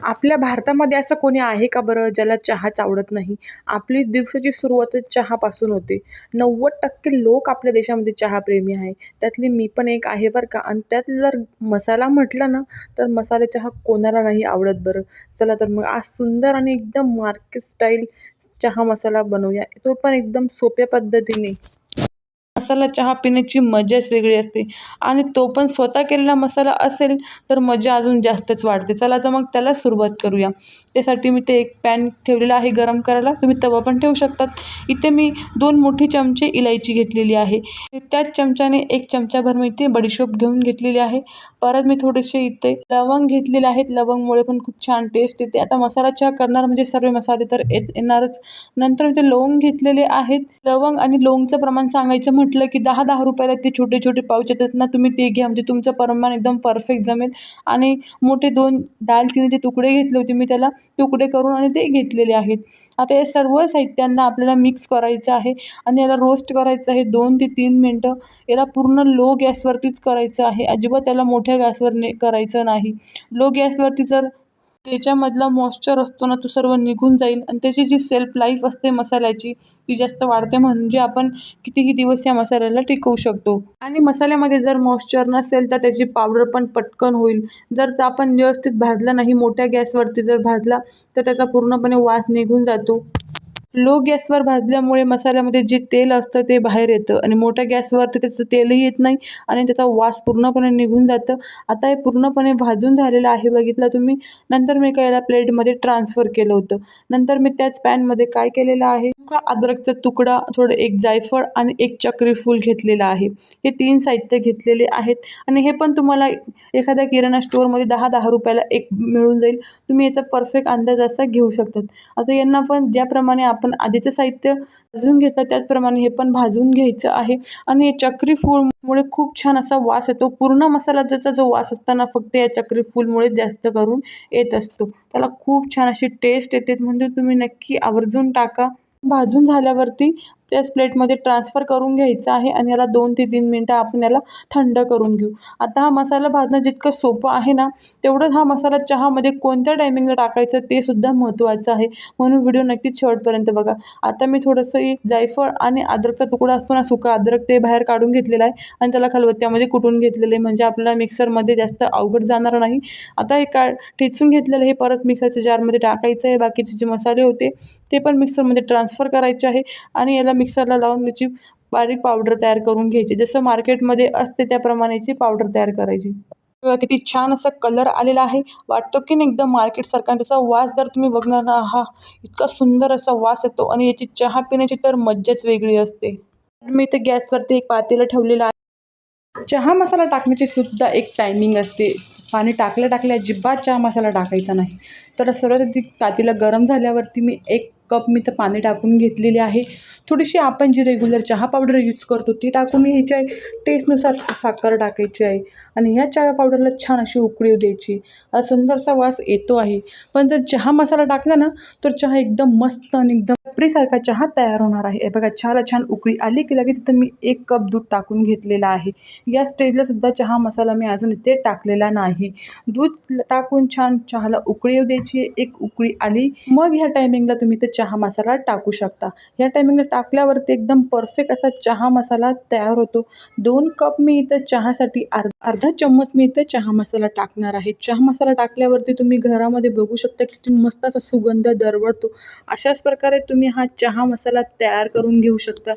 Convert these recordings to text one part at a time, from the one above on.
आपल्या भारतामध्ये असं कोणी आहे का बरं ज्याला चहाच आवडत नाही? आपली दिवसाची सुरुवातच चहापासून होते. नव्वद टक्के लोक आपल्या देशामध्ये चहाप्रेमी आहे. त्यातली मी पण एक आहे बरं का. आणि त्यात जर मसाला म्हटलं ना तर मसाले चहा कोणाला नाही आवडत बरं. चला तर मग आज सुंदर आणि एकदम मार्केट स्टाईल चहा मसाला बनवूया. तो पण एकदम सोप्या पद्धतीने. मसाला चहा पिण्याची मजाच वेगळी असते. आणि तो पण स्वतः केलेला मसाला असेल तर मजा अजून जास्तच वाढते. चला तर मग त्याला सुरुवात करूया. त्यासाठी मी ते एक पॅन ठेवलेला आहे गरम करायला. तुम्ही तवा पण ठेवू शकतात. इथे मी दोन मोठी चमचे इलायची घेतलेली आहे. त्याच चमच्याने एक चमचाभर मी इथे बडीशोप घेऊन घेतलेली आहे. परत मी थोडेसे इथे लवंग घेतलेले आहेत. लवंगमुळे पण खूप छान टेस्ट येते. आता मसाला चहा करणार म्हणजे सर्व मसाले तर येत येणारच. नंतर मी ते लवंग घेतलेले आहेत. लवंग आणि लवंगचं प्रमाण सांगायचं म्हटलं म्हटलं की दहा दहा रुपयाला ते छोटे छोटे पाऊच येतात ना तुम्ही ते घ्या. म्हणजे तुमचं प्रमाण एकदम परफेक्ट जमेल. आणि मोठे दोन दालचिनीचे तुकडे घेतले होते मी त्याला तुकडे करून आणि ते घेतलेले आहेत. आता या सर्व साहित्यांना आपल्याला मिक्स करायचं आहे आणि याला रोस्ट करायचं आहे दोन ते तीन मिनटं. याला पूर्ण लो गॅसवरतीच करायचं आहे. अजिबात त्याला मोठ्या गॅसवर ने करायचं नाही. लो गॅसवरती जर त्याच्यामधला मॉइश्चर असतो ना तो सर्व निघून जाईल. आणि त्याची जी सेल्फ लाईफ असते मसाल्याची ती जास्त वाढते. म्हणजे आपण कितीही दिवस या मसाल्याला टिकवू शकतो. आणि मसाल्यामध्ये जर मॉइश्चर नसेल तर त्याची पावडर पण पटकन होईल. जर आपण व्यवस्थित भाजला नाही मोठ्या गॅसवरती जर भाजला तर त्याचा पूर्णपणे वास निघून जातो. लो गॅसवर भाजल्यामुळे मसाल्यामध्ये जे तेल असतं ते बाहेर येतं आणि मोठ्या गॅसवर तर त्याचं तेलही येत नाही आणि त्याचा वास पूर्णपणे निघून जातं. आता हे पूर्णपणे भाजून झालेलं आहे बघितलं तुम्ही? नंतर मी काय याला प्लेटमध्ये ट्रान्सफर केलं होतं. नंतर मी त्याच पॅनमध्ये काय केलेलं आहे? का अद्रकचा तुकडा थोडं एक जायफळ आणि एक चक्री फूल घेतलेलं आहे. हे तीन साहित्य घेतलेले आहेत आणि हे पण तुम्हाला एखाद्या किराणा स्टोअरमध्ये दहा दहा रुपयाला एक मिळून जाईल. तुम्ही याचा परफेक्ट अंदाज असा घेऊ शकतात. आता यांना पण ज्याप्रमाणे आपण आधीचं साहित्य भाजून घेतलं त्याचप्रमाणे हे पण भाजून घ्यायचं आहे. आणि हे चक्री फूलमुळे खूप छान असा वास येतो. पूर्ण मसाला ज्याचा जो वास असताना फक्त या चक्री फूलमुळे जास्त करून येत असतो. त्याला खूप छान अशी टेस्ट येते. म्हणजे तुम्ही नक्की आवर्जून टाका. भाजून झाल्यावरती त्याच प्लेटमध्ये ट्रान्सफर करून घ्यायचं आहे आणि याला दोन ते तीन मिनटं आपण याला थंड करून घेऊ. आता हा मसाला भाजणं जितकं सोपं आहे ना तेवढंच हा मसाला चहामध्ये कोणत्या टायमिंगला टाकायचं ते सुद्धा महत्त्वाचं आहे. म्हणून व्हिडिओ नक्कीच शेवटपर्यंत बघा. आता मी थोडंसं एक जायफळ आणि अद्रकचा तुकडा असतो ना सुका अद्रक ते बाहेर काढून घेतलेला आहे आणि त्याला खलबत्त्यामध्ये कुटून घेतलेलं आहे. म्हणजे आपल्याला मिक्सरमध्ये जास्त अवघड जाणार नाही. आता हे का ठेचून घेतलेलं हे परत मिक्सरच्या जारमध्ये टाकायचं आहे. बाकीचे जे मसाले होते ते पण मिक्सरमध्ये ट्रान्सफर करायचे आहे आणि याला मिक्सरला लावून त्याची बारीक पावडर तयार करून घ्यायची. जसं मार्केटमध्ये असते त्याप्रमाणेची पावडर तयार करायची. किंवा किती छान असा कलर आलेला आहे. वाटतो की नाही एकदम मार्केटसारखा आणि त्याचा वास जर तुम्ही बघणार ना हा इतका सुंदर असा वास येतो आणि याची चहा पिण्याची तर मज्जाच वेगळी असते. मी इथे गॅसवरती एक पातेलं ठेवलेलं आहे. चहा मसाला टाकण्याची सुद्धा एक टायमिंग असते पाणी टाकल्या टाकल्या अजिबात चहा मसाला टाकायचा नाही. तर सर्वात आधी पातेलं गरम झाल्यावरती मी एक कप मी तर पाणी टाकून घेतलेली आहे. थोडीशी आपण जी रेग्युलर चहा पावडर यूज करतो ती टाकून घ्यायची आहे टेस्टनुसार साखर टाकायची आहे आणि ह्या चहा पावडरला छान अशी उकळी द्यायची. हा सुंदरसा वास येतो आहे. पण जर चहा मसाला टाकला ना तर चहा एकदम मस्त आणि एकदम सारखा चहा तयार होणार आहे. बघा चहाला छान उकळी आली की लगेच तिथं मी एक कप दूध टाकून घेतलेला आहे. या स्टेजला सुद्धा चहा मसाला मी अजून इथे टाकलेला नाही. दूध टाकून छान चहाला उकळी द्यायची एक उकळी आली. मग ह्या टायमिंगला तुम्ही ते चहा मसाला टाकू शकता. ह्या टायमिंगला टाकल्यावरती एकदम परफेक्ट असा चहा मसाला तयार होतो. दोन कप मी इथं चहासाठी अर्ध अर्धा चम्मच मी इथं चहा मसाला टाकणार आहे. चहा मसाला टाकल्यावरती तुम्ही घरामध्ये बघू शकता किती मस्त असा सुगंध दरवळतो. अशाच प्रकारे तुम्ही हा चहा मसाला तयार करून घेऊ शकता.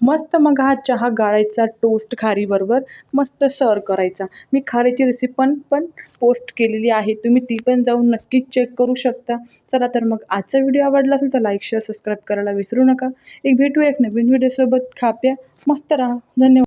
मस्त मग हा चहा गाळायचा टोस्ट खारीबरोबर मस्त सर्व करायचा. मी खारीची रेसिपी पण पण पोस्ट केलेली आहे. तुम्ही ती पण जाऊन नक्कीच चेक करू शकता. चला तर मग आजचा व्हिडिओ आवडला असेल तर लाईक शेअर सबस्क्राईब करायला विसरू नका. एक भेटू एक नवीन व्हिडिओसोबत खाप्या. मस्त राहा. धन्यवाद.